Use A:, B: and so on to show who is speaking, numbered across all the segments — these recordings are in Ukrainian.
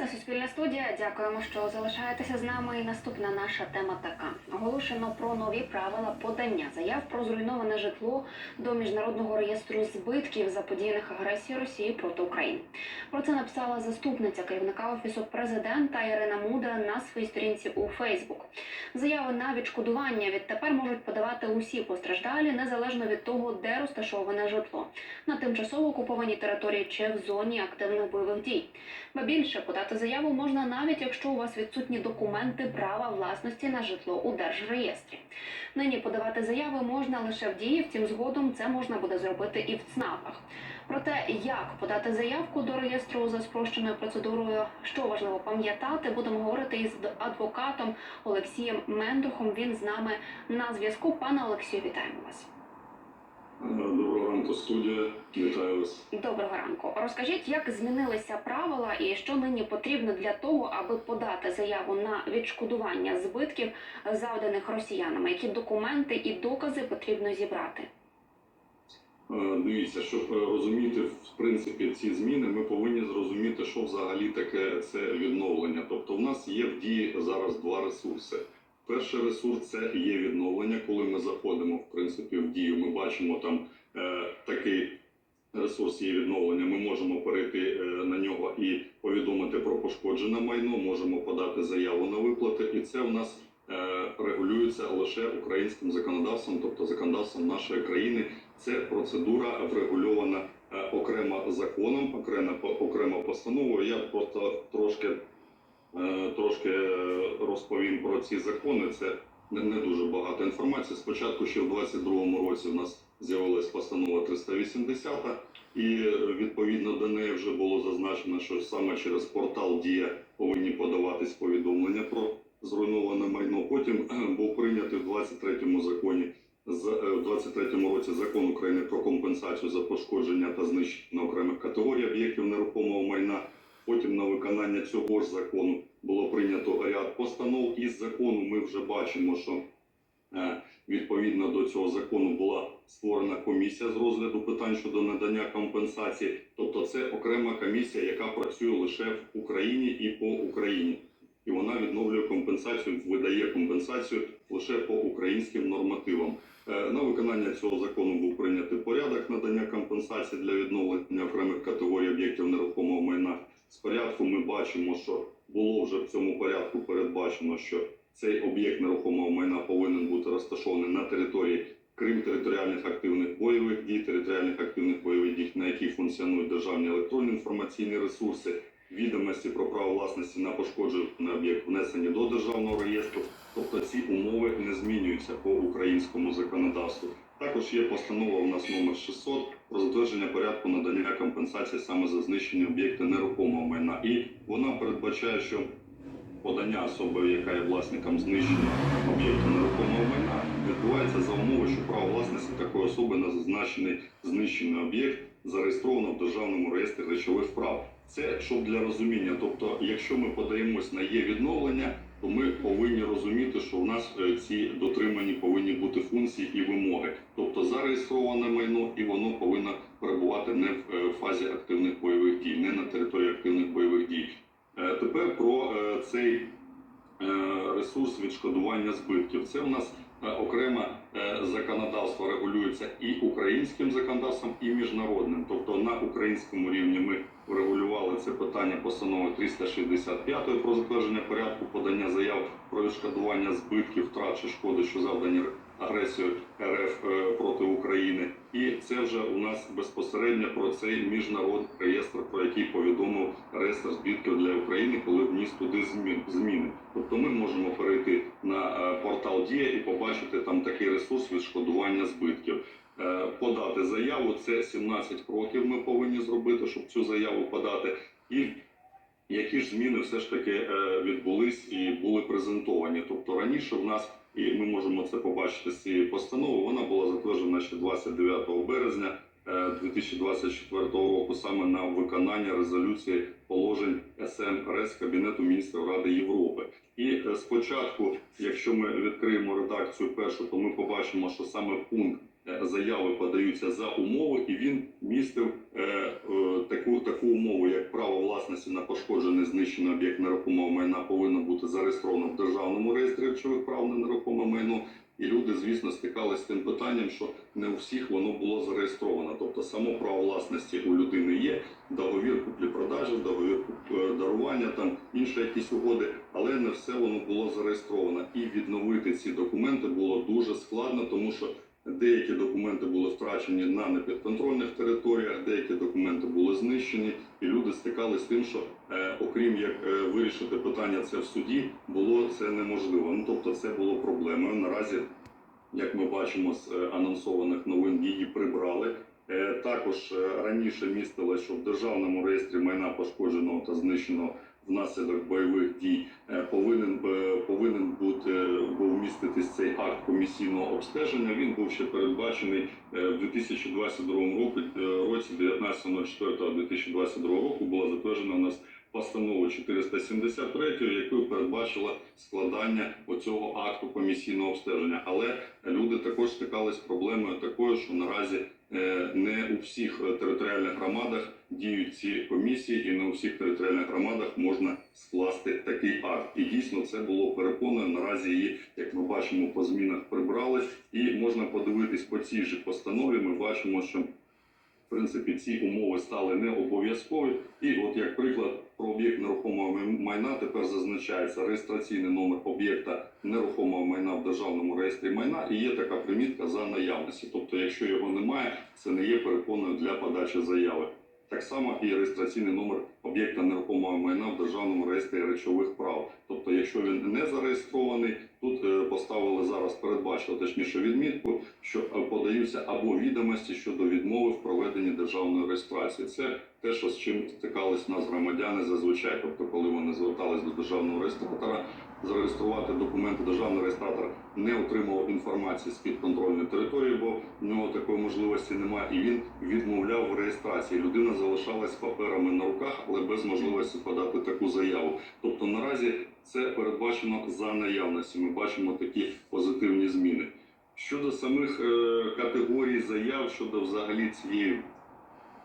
A: Це Суспільна студія. Дякуємо, що залишаєтеся з нами. І наступна наша тема така: оголошено про нові правила подання заяв про зруйноване житло до міжнародного реєстру збитків заподіяних агресії Росії проти України. Про це написала заступниця керівника офісу президента Ірина Мудра на своїй сторінці у Фейсбук. Заяви на відшкодування відтепер можуть подавати усі постраждалі незалежно від того, де розташоване житло на тимчасово окупованій території чи в зоні активних бойових дій. Ба більше подати заяву можна навіть якщо у вас відсутні документи права власності на житло у держреєстрі. Нині подавати заяви можна лише в дії, втім згодом це можна буде зробити і в ЦНАПах. Про те, як подати заявку до реєстру за спрощеною процедурою, що важливо пам'ятати, будемо говорити із адвокатом Олексієм Мендухом. Він з нами на зв'язку. Пане Олексію, вітаємо вас.
B: Ранку, студія. Вітаю вас.
A: Доброго ранку. Розкажіть, як змінилися правила і що нині потрібно для того, аби подати заяву на відшкодування збитків, завданих росіянами? Які документи і докази потрібно зібрати?
B: Е, Дивіться, щоб е, розуміти в принципі ці зміни, ми повинні зрозуміти, що взагалі таке це відновлення. Тобто, в нас є в дії зараз два ресурси. Перший ресурс це є відновлення, коли ми заходимо в принципі в дію. Ми бачимо там такий ресурс є відновлення. Ми можемо перейти е, на нього і повідомити про пошкоджене майно. Можемо подати заяву на виплати, і це у нас е, регулюється лише українським законодавством, тобто законодавством нашої країни. Це процедура врегульована е, окремо законом, окремо окремо постановою. Я просто трошки е, трошки е, розповім про ці закони. Це не, дуже багато інформації. Спочатку ще в 22-му році в нас з'явилась постанова 380, і відповідно до неї вже було зазначено, що саме через портал Дія повинні подаватись повідомлення про зруйноване майно. Потім е, був прийнятий в 23-му законі е, в 23-му році закон України про компенсацію за пошкодження та знищення окремих категорій об'єктів нерухомого майна. Потім на виконання цього ж закону було прийнято ряд постанов. Із закону ми вже бачимо, що відповідно до цього закону була створена комісія з розгляду питань щодо надання компенсації. Тобто, це окрема комісія, яка працює лише в Україні і по Україні. І вона відновлює компенсацію, видає компенсацію лише по українським нормативам. Е, На виконання цього закону був прийнятий порядок надання компенсації для відновлення окремих категорій об'єктів нерухомого майна. З ми бачимо, що було вже в цьому порядку передбачено, що цей об'єкт нерухомого майна повинен бути розташований на території крім територіальних активних бойових дій, територіальних активних бойових дій, на якій функціонують державні електронні інформаційні ресурси, відомості про право власності на пошкоджений об'єкт внесені до державного реєстру. Тобто ці умови не змінюються по українському законодавству. Також є постанова у нас номер 600 про затвердження порядку надання компенсації саме за знищення об'єкта нерухомого майна. І вона передбачає, що подання особи, яка є власником знищення об'єкту нерухомого майна, відбувається за умови, що право власності такої особи на зазначений знищений об'єкт зареєстровано в державному реєстрі речових прав. Це щоб для розуміння. Тобто, якщо ми подаємось на є відновлення, то ми повинні розуміти, що в нас е, ці дотримані повинні бути функції і вимоги. Тобто зареєстроване майно, і воно повинно перебувати не в е, фазі активних бойових дій, не на території активних бойових дій. Е, Тепер про цей е, ресурс відшкодування збитків. Це у нас е, окреме е, законодавство регулюється і українським законодавством, і міжнародним. Тобто на українському рівні ми врегулювали це питання постанови 365 про затвердження порядку подання заяв про відшкодування збитків, втрат чи шкоди, що завдані агресією РФ е, проти України. І це вже у нас безпосередньо про цей міжнародний реєстр, про який повідомив реєстр збитків для України, коли вніс туди змін- зміни. Тобто ми можемо перейти на е, портал Дія і побачити там такий ресурс відшкодування збитків. Е, Подати заяву це 17 кроків. Ми повинні зробити, щоб цю заяву подати. І які ж зміни все ж таки е, відбулись і були презентовані. Тобто раніше в нас, і ми можемо це побачити з цієї постанови, вона була затверджена ще 29 березня е, 2024 року, саме на виконання резолюції положень СМРС Кабінету міністрів Ради Європи. І е, спочатку, якщо ми відкриємо редакцію першу, то ми побачимо, що саме пункт е, заяви подаються за умови, і він містив е, е, таку таку умову, як право власності на пошкоджений знищений об'єкт нерухомого майна повинно бути зареєстровано в державному реєстрі речових прав на нерухоме майно. І люди, звісно, стикалися з тим питанням, що не у всіх воно було зареєстровано. Тобто само право власності у людини є, договір куплі-продажі, договір е, дарування, там інші якісь угоди, але не все воно було зареєстровано. І відновити ці документи було дуже складно, тому що деякі документи були втрачені на непідконтрольних територіях, деякі документи були знищені, і люди стикалися з тим, що е, окрім як е, вирішити питання це в суді, було це неможливо. Ну тобто, це було проблемою. Наразі, як ми бачимо з е, анонсованих новин, її прибрали. Е, Також е, раніше містилось, що в державному реєстрі майна пошкодженого та знищеного внаслідок бойових дій е, повинен е, повинен бути був міститись цей акт комісійного обстеження. Він був ще передбачений е, в 2022 року, році 19.04.2022 року була затверджена у нас постанова 473, якою передбачила складання оцього акту комісійного обстеження. Але люди також стикались з проблемою такою, що наразі не у всіх територіальних громадах діють ці комісії, і не у всіх територіальних громадах можна скласти такий акт. І дійсно це було переконано. Наразі її, як ми бачимо, по змінах прибрали, і можна подивитись по цій же постанові. Ми бачимо, що в принципі ці умови стали не обов'язкові. І от як приклад про об'єкт нерухомого майна тепер зазначається реєстраційний номер об'єкта нерухомого майна в державному реєстрі майна і є така примітка за наявності. Тобто, якщо його немає, це не є переконою для подачі заяви. Так само і реєстраційний номер об'єкта нерухомого майна в державному реєстрі речових прав. Тобто, якщо він не зареєстрований, тут е, поставили зараз передбачили точніше відмітку, що е, подаються або відомості щодо відмови в проведенні державної реєстрації. Це те, що з чим стикались нас громадяни зазвичай. Тобто, коли вони звертались до державного реєстратора, зареєструвати документи, державний реєстратор не отримав інформації з підконтрольної території, бо в нього такої можливості немає, і він відмовляв в реєстрації. Людина залишалась паперами на руках, але без можливості подати таку заяву. Тобто наразі це передбачено за наявності. Ми бачимо такі позитивні зміни. Щодо самих е, категорій заяв, щодо взагалі цієї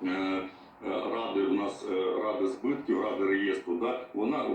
B: е, ради у нас е, ради збитків, ради реєстру, да, вона е,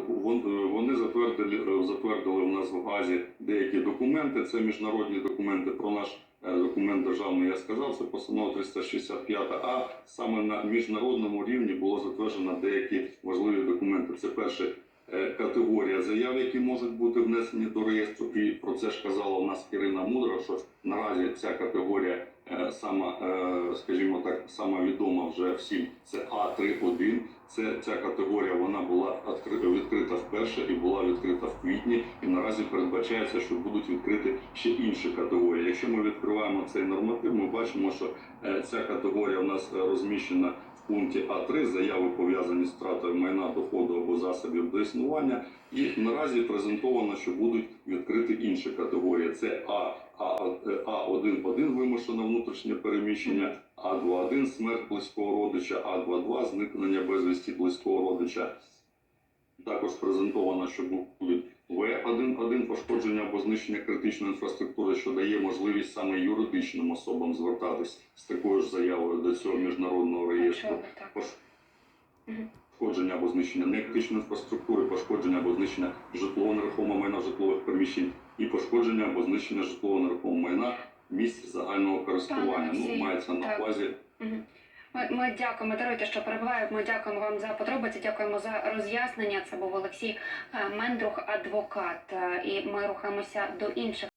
B: вони затвердили, е, затвердили у нас в ГАЗі деякі документи. Це міжнародні документи про наш е, документ державний. Я сказав, це постанова 365. А саме на міжнародному рівні було затверджено деякі важливі документи. Це перше е, категорія заяв, які можуть бути внесені до реєстру. І про це ж казала у нас Ірина Мудра, що наразі ця категорія е, сама, е, скажімо так, сама відома вже всім. Це А31. Це ця категорія вона була відкрита вперше і була відкрита в квітні. І наразі передбачається, що будуть відкриті ще інші категорії. Якщо ми відкриваємо цей норматив, ми бачимо, що е, ця категорія у нас е, розміщена пункті А3 заяви пов'язані з втратою майна доходу або засобів до існування. І наразі презентовано, що будуть відкриті інші категорії. Це А, А, А1-1 вимушене внутрішнє переміщення, А2-1 смерть близького родича, А2-2 зникнення безвісті близького родича. Також презентовано, що будуть В1-1 пошкодження або знищення критичної інфраструктури, що дає можливість саме юридичним особам звертатись з такою ж заявою до цього міжнародного реєстру. Пошкодження або знищення некритичної інфраструктури, пошкодження або знищення житлового нерухомого майна житлових приміщень і пошкодження або знищення житлового нерухомого майна місць загального користування. Ну, мається на увазі.
A: Ми, ми дякуємо, даруйте, що перебувають. Ми дякуємо вам за подробиці. Дякуємо за роз'яснення. Це був Олексій е, Мендрух, адвокат. Е, І ми рухаємося до інших.